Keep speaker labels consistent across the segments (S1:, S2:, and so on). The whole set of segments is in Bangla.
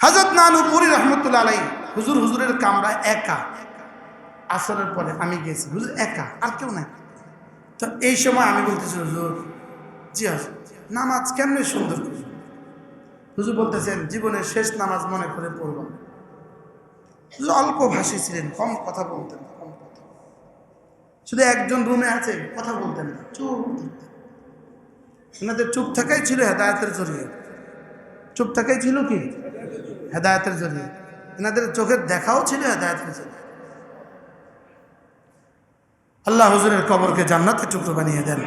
S1: হজরত নানুপুরি রহমতুল্লা আলাই হুজুর হুজুরের কামরা একা। আসরের পরে আমি গেছি, হুজুর একা, আর কেউ নাই। তো এই সময় আমি বলতেছি, হুজুর, জি হাজর নামাজ কেমনে সুন্দর হুজুর বলতেছেন, জীবনের শেষ নামাজ মনে করে পড়ব। হুজুর অল্প ভাষী ছিলেন, কম কথা বলতেন কম কথা। শুধু একজন রুমে আছে, কথা বলতেন না, চুপ। ওনাদের চুপ থাকাই ছিল হেদায়তের জরিয়ে। চুপ থাকাই ছিল কি? হেদায়তের জরিয়ে এনাদের চোখের দেখাও ছিল হেদায়তের জরিয়ে আল্লাহ হুজুরের কবরকে জান্নাতে টুকরো বানিয়ে দেন।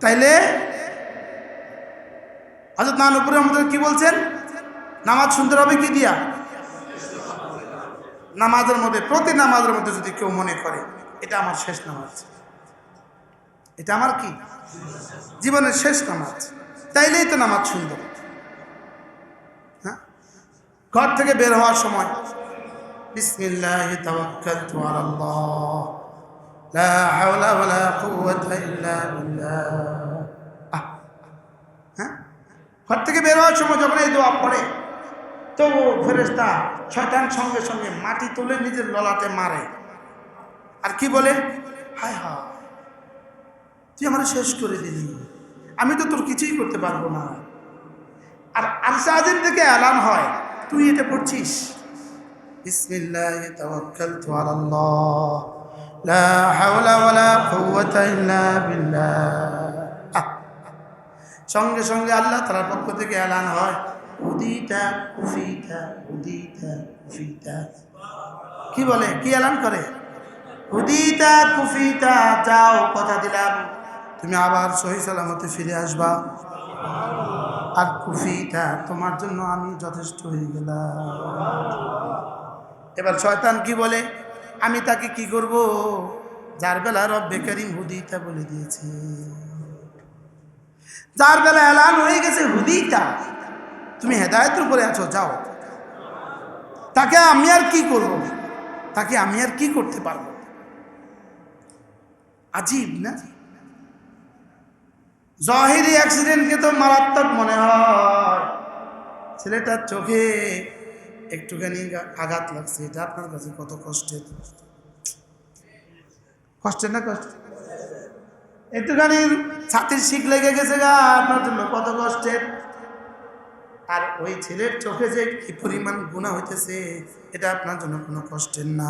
S1: তাইলে হজরত নানুপুরে আমাদের কি বলছেন? নামাজ সুন্দর হবে কি দিয়া? নামাজের মধ্যে, প্রতি নামাজের মধ্যে যদি কেউ মনে করে, এটা আমার শেষ নামাজ। এটা আমার কি? জীবনের শেষ নামাজ। তাইলেই তো নামাজ সুন্দর। ঘর থেকে বের হওয়ার সময় লা হ্যাঁ? ঘর থেকে বের হওয়ার সময় যখন এই দোয়া পড়ে তো ও ফেরেস্তা শয়তান সঙ্গে সঙ্গে মাটি তুলে নিজের ললাটে মারে। আর কি বলে? হায় হায়, তুই আমার শেষ করে দিলি। আমি তো তোর কিছুই করতে পারব না। আর আরশা আজিম থেকে অ্যালার্ম হয় তুই এটা পড়ছিস? বিসমিল্লাহ, তাওয়াক্কালতু আলাল্লাহ। লা হাওলা ওয়ালা কুওয়াতা ইল্লা বিল্লাহ। সঙ্গে সঙ্গে আল্লাহ তার পক্ষ থেকে এলান হয়, উদিতা কুফিতা উদিতা কুফিতা। কি বলে? কি এলান করে? উদিতা কুফিতা, যাও, কথা দিলাম। তুমি আবার সহি সালামতে ফিরে আসবা। আর কুফিতা তোমার জন্য আমি যথেষ্ট হয়ে গেলাম। এবার শয়তান কি বলে? আমি তাকে কি করব? যার বেলা রব বেকারিম হুদিতা বলে দিয়েছে। যার বেলা এলান হয়ে গেছে হুদিতা তুমি হেদায়তের উপরে আছো, যাও। তাকে আমি আর কি করব? তাকে আমি আর কি করতে পারব? আজীব না? জহিরি অ্যাক্সিডেন্টকে তো মারাত্মক মনে হয়। ছেলেটার চোখে একটুখানি আঘাত লাগছে, এটা আপনার কাছে কত কষ্টের? কষ্টের না কষ্ট একটুখানি ছাতির শিখ লেগে গেছে গা, আপনার জন্য কত কষ্টের? আর ওই ছেলের চোখে যে কি পরিমাণ গুণা হইতেছে, এটা আপনার জন্য কোনো কষ্টের না।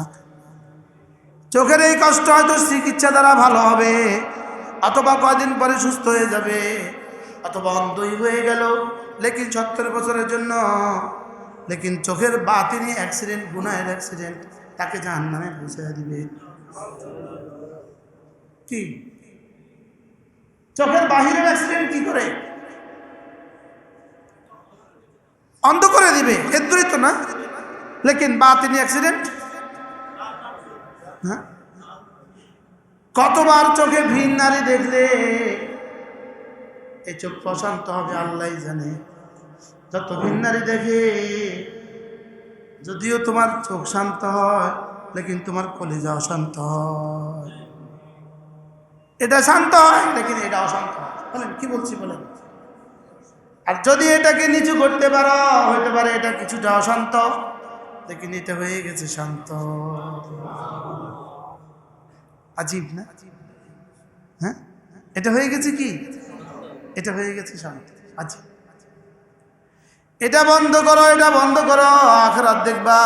S1: চোখের এই কষ্ট হয়তো চিকিৎসা দ্বারা ভালো হবে। অথবা কয়দিন পরে সুস্থ হয়ে যাবে, অথবা অন্ধই হয়ে গেল। লেকিন সত্তর বছরের জন্য, লেকিন চোখের বাতিনি অ্যাক্সিডেন্ট গুনাহের অ্যাক্সিডেন্ট তাকে জাহান নামে বুঝিয়ে দিবে। কি? চোখের বাহিরের অ্যাক্সিডেন্ট কি করে? অন্ধ করে দিবে, এর দূরই তো না। লেকিন বাতিনি অ্যাক্সিডেন্ট হ্যাঁ? কতবার চোখে ভিন নারী দেখলে এই চোখ প্রশান্ত হবে আল্লাহ জানে। যত ভিন নারী দেখে, যদিও তোমার চোখ শান্ত হয়, লেকিন তোমার কলিজা অশান্ত হয়। এটা শান্ত হয়, লেকিন এটা অশান্ত হয়। বলেন, কি বলছি, বলেন? আর যদি এটাকে নিচু করতে পারো, হইতে পারে এটা কিছুটা অশান্ত, লেকিন এটা হয়ে গেছে শান্ত। আজীব না? হ্যাঁ? এটা হয়ে গেছে কি? এটা হয়ে গেছে শান্ত? আজীব। এটা বন্ধ করো, এটা বন্ধ করো, আখরাত দেখবা।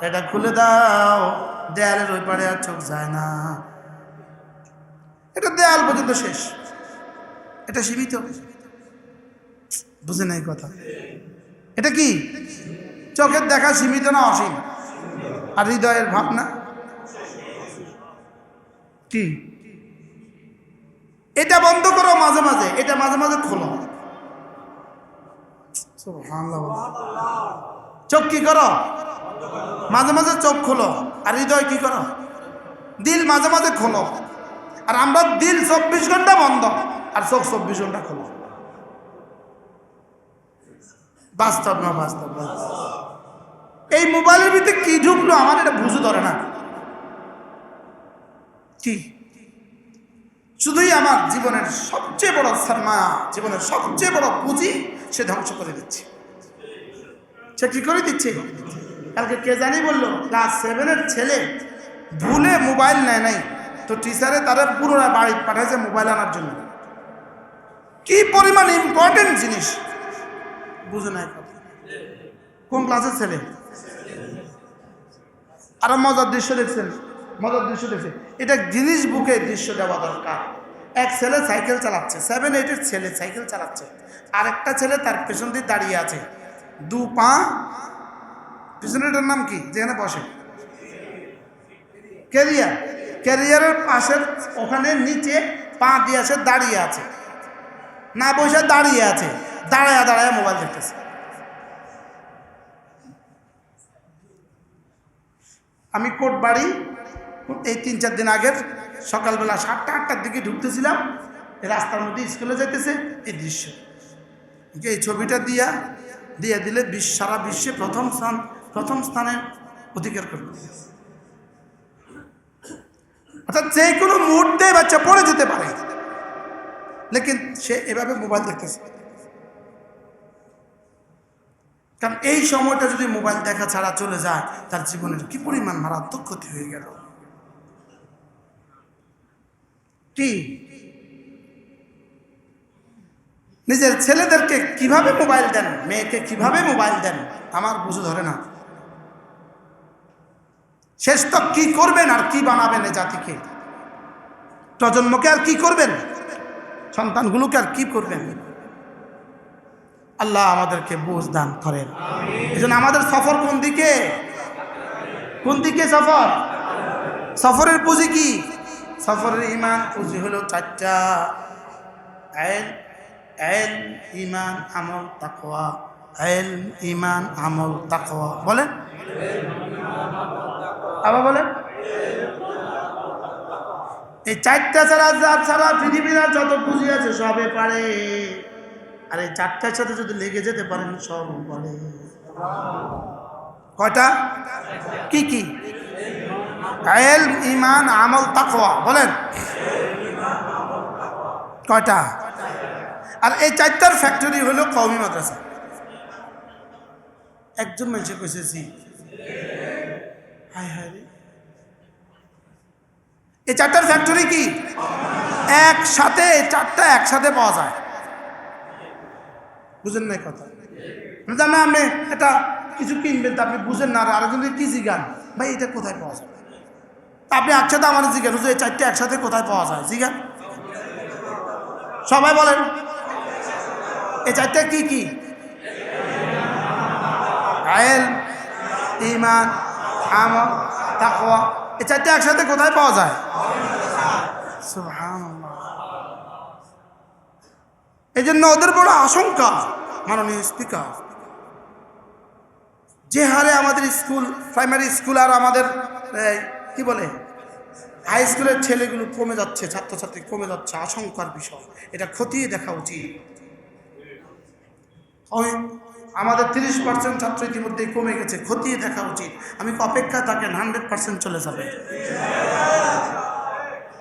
S1: এটা খুলে দাও, দেয়ালের ওই পারে আর চোখ যায় না। এটা দেয়াল পর্যন্ত শেষ। এটা সীমিত। বুঝে নাই কথা। এটা কি? চোখের দেখা সীমিত না অসীম? আর হৃদয়ের ভাবনা? কি? এটা বন্ধ করো মাঝে মাঝে, এটা মাঝে মাঝে খোলো। চোখ কি করো? মাঝে মাঝে চোখ খোলো। আর হৃদয় কি করো? দিল মাঝে মাঝে খোলো। আর আমরা দিল চব্বিশ ঘণ্টা বন্ধ, আর চোখ চব্বিশ ঘণ্টা খোলো। বাস্তব না বাস্তব। এই মোবাইলের ভিতরে কি ঢুকলো? আমার এটা বুঝে ধরে না। কি শুধুই আমার জীবনের সবচেয়ে বড় সারমা, জীবনের সবচেয়ে বড় পুঁজি সে ধ্বংস করে দিচ্ছে। সে কি করে দিচ্ছে? কালকে কে জানি বলল ক্লাস সেভেনের ছেলে ভুলে মোবাইল নেয় নাই। তো টিচারে তারা পুনরায় বাড়ি পাঠাইছে মোবাইল আনার জন্য। কি পরিমাণ ইম্পর্টেন্ট জিনিস? বুঝে নাই কোন ক্লাসের ছেলে? আরও মজার দৃশ্য দেখছেন। মজার দৃশ্য দেখছেন এটা জিনিস বুকে দৃশ্য দেওয়া দরকার। এক ছেলে সাইকেল চালাচ্ছে সেভেন এইটের ছেলে সাইকেল চালাচ্ছে। আরেকটা ছেলে তার পেছন দিয়ে দাঁড়িয়ে আছে। দু পা পিছনেটার নাম কি? যেখানে বসে। ক্যারিয়ার ক্যারিয়ারের পাশের ওখানে নিচে পা দিয়ে আসে দাঁড়িয়ে আছে। না বসে, দাঁড়িয়ে আছে। দাঁড়ায় দাঁড়ায় মোবাইল দেখতেছে। আমি কোট বাড়ি এই তিন চার দিন আগের সকালবেলা সাতটা, আটটার দিকে ঢুকতেছিলাম। রাস্তার মধ্যে স্কুলে যেতেছে এই দৃশ্য। এই ছবিটা দিয়া, দিয়ে দিলে বিশ্ব সারা বিশ্বে প্রথম স্থান, প্রথম স্থানে অধিকার করবে। অর্থাৎ যে কোনো মুহূর্তে বাচ্চা পড়ে যেতে পারে। লেকিন সে এভাবে মোবাইল দেখতেছে। কারণ এই সময়টা যদি মোবাইল দেখা ছাড়া চলে যায়, তার জীবনের কি পরিমাণ মারাত্মক ক্ষতি হয়ে গেল। কি নিজের ছেলেদেরকে কীভাবে মোবাইল দেন? মেয়েকে কীভাবে মোবাইল দেন? আমার বুঝে ধরে না। শেষ তো কি করবেন আর কি বানাবেন এ জাতিকে? প্রজন্মকে আর কি করবেন? সন্তানগুলোকে আর কি করবেন? আল্লাহ আমাদেরকে বুঝ দান করেন। এই জন্য আমাদের সফর কোন দিকে? কোন দিকে সফর? সফরের পুঁজি কি? সফরের ইমান পুঁজি হলো চারটা। আইন আইন, ইমান, আমল, তাকওয়া। আইন, ইমান, আমল, তাকওয়া। বলেন? আবার বলেন? এই চারটা ছাড়া ছাড়া, পৃথিবীর আর যত পুঁজি আছে সবে পারে। আর এই চারটার সাথে যদি লেগে যেতে পারেন, সব পারে কয়টা? কি কি? এল ইমান আমল তাকওয়া, বলেন। কয়টা? আর এই চারটার ফ্যাক্টরি হলো কওমি মাদ্রাসা। একজন মানুষে কইতেছি হায় হায় এই চারটার ফ্যাক্টরি কি? একসাথে, চারটা একসাথে পাওয়া যায়। বুঝেন নাই কথা? জানা আপনি এটা কিছু কিনবেন, তা আপনি বুঝেন না, আর আরেকজন কি জিগান? ভাই, এটা কোথায় পাওয়া যায়? আপনি একসাথে আমার জিজ্ঞান হুজুর এই চারটে একসাথে কোথায় পাওয়া যায়? জিগান সবাই বলেন। এই চারটে কি কি? আয়েল ইমান তাকওয়া। এই চারটে একসাথে কোথায় পাওয়া যায়? এই জন্য ওদের বড় আশঙ্কা মাননীয় স্পিকার। যে হারে আমাদের স্কুল, প্রাইমারি স্কুল আর আমাদের কি বলে? হাই স্কুলের ছেলেগুলো কমে যাচ্ছে, ছাত্রছাত্রী কমে যাচ্ছে, আশঙ্কার বিষয়। এটা খতিয়ে দেখা উচিত। আমাদের তিরিশ পার্সেন্ট ছাত্র ইতিমধ্যেই কমে গেছে, খতিয়ে দেখা উচিত। আমি অপেক্ষা থাকেন হান্ড্রেড পার্সেন্ট চলে যাবে।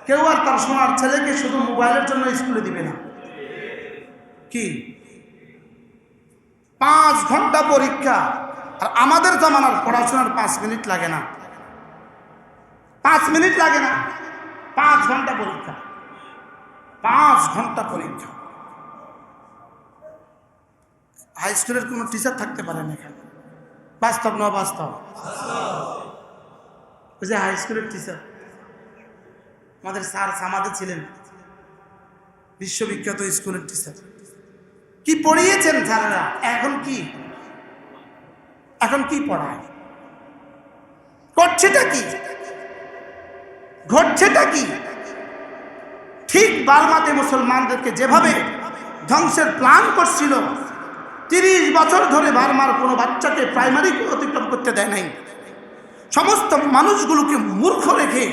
S1: কেউ আর তার সোনার ছেলেকে শুধু মোবাইলের জন্য স্কুলে দিবে না। কি? পাঁচ ঘণ্টা পরীক্ষা। আর আমাদের জামানার পড়াশোনার পাঁচ মিনিট লাগে না। পাঁচ মিনিট লাগে না। পাঁচ ঘণ্টা পরীক্ষা। পাঁচ ঘণ্টা পরীক্ষা। হাই স্কুলের কোনো টিচার থাকতে পারে না এখানে। বাস্তব না বাস্তব ওই যে হাই স্কুলের টিচার আমাদের স্যার সামাদে ছিলেন। বিশ্ববিখ্যাত স্কুলের টিচার কি পড়িয়েছেন স্যারেরা এখন কি? এখন কি পড়ায়? করছেটা কি? ঘটছেটা কি? ঠিক বার্মাতে মুসলমানদেরকে যেভাবে ধ্বংসের প্ল্যান করছিল, তিরিশ বছর ধরে বার্মার কোনো বাচ্চাকে প্রাইমারি অতিক্রম করতে দেয় নাই। সমস্ত মানুষগুলোকে মূর্খ রেখে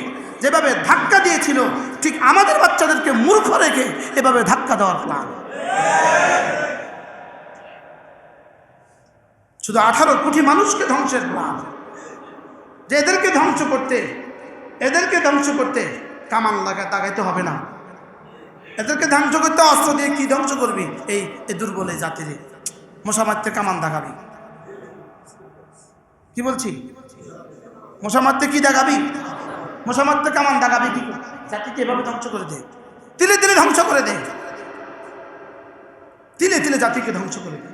S1: যেভাবে ধাক্কা দিয়েছিল, ঠিক আমাদের বাচ্চাদেরকে মূর্খ রেখে এভাবে ধাক্কা দেওয়ার প্ল্যান শুধু আঠারো কোটি মানুষকে ধ্বংসের প্ল্যান যে এদেরকে ধ্বংস করতে এদেরকে ধ্বংস করতে কামান লাগা দাগাইতে হবে না। এদেরকে ধ্বংস করতে অস্ত্র দিয়ে কি ধ্বংস করবি? এই দুর্বল জাতিরে। মশা মারতে কামান দাগাবি কি বলছি? মশা মারতে কি দেখাবি মশা মারতে কামান দেখাবি কি? জাতিকে এভাবে ধ্বংস করে দে। তিলে তিলে ধ্বংস করে দে। তিলে তিলে জাতিকে ধ্বংস করে দে।